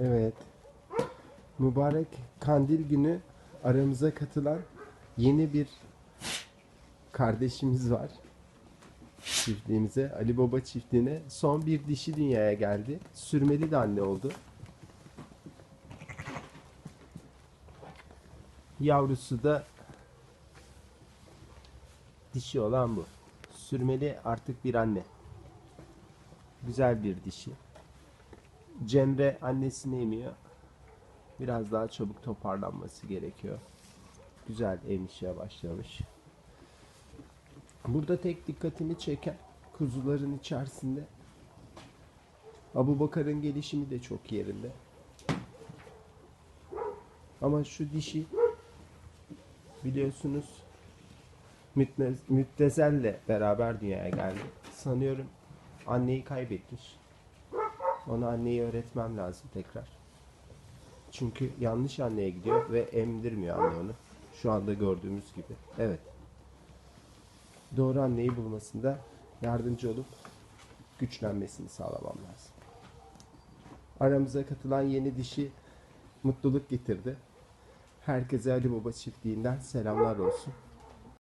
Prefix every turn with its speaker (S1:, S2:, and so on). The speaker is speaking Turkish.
S1: Evet. Mübarek kandil günü aramıza katılan yeni bir kardeşimiz var. Çiftliğimize, Ali Baba çiftliğine son bir dişi dünyaya geldi. Sürmeli de anne oldu. Yavrusu da dişi olan bu. Sürmeli artık bir anne. Güzel bir dişi. Cemre annesini emiyor. Biraz daha çabuk toparlanması gerekiyor. Güzel emişe başlamış. Burada tek dikkatimi çeken kuzuların içerisinde Abu Bakar'ın gelişimi de çok yerinde. Ama şu dişi biliyorsunuz müptezelle beraber dünyaya geldi. Sanıyorum anneyi kaybetmiş. Ona anneyi öğretmem lazım tekrar. Çünkü yanlış anneye gidiyor ve emdirmiyor anne onu. Şu anda gördüğümüz gibi. Evet. Doğru anneyi bulmasında yardımcı olup güçlenmesini sağlamam lazım. Aramıza katılan yeni dişi mutluluk getirdi. Herkese Ali Baba çiftliğinden selamlar olsun.